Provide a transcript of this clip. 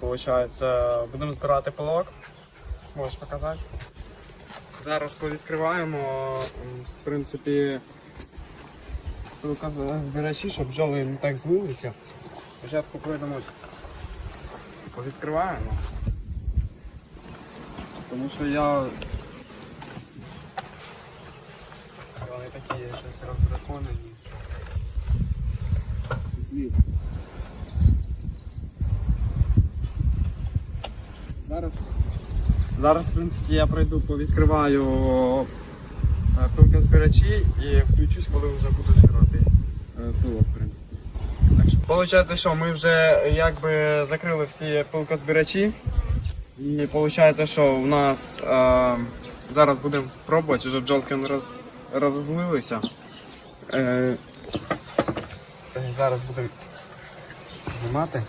Получається, будемо збирати пилок. Можеш показати? Зараз повідкриваємо, в принципі, збирачі, щоб бджоли не так злилися. Спочатку пройдемо. Повідкриваємо. Тому що я. Вони такі щось роздраконені. Зараз, зараз, в принципі, я пройду, повідкриваю е, пилкозбирачі і включусь, коли вже буду збирати е, пилок, в принципі. Так що, ми вже якби закрили всі пилкозбирачі. І виходить, що у нас е, зараз будемо пробувати, вже бджолки роз, розлилися. Е, зараз будемо знімати.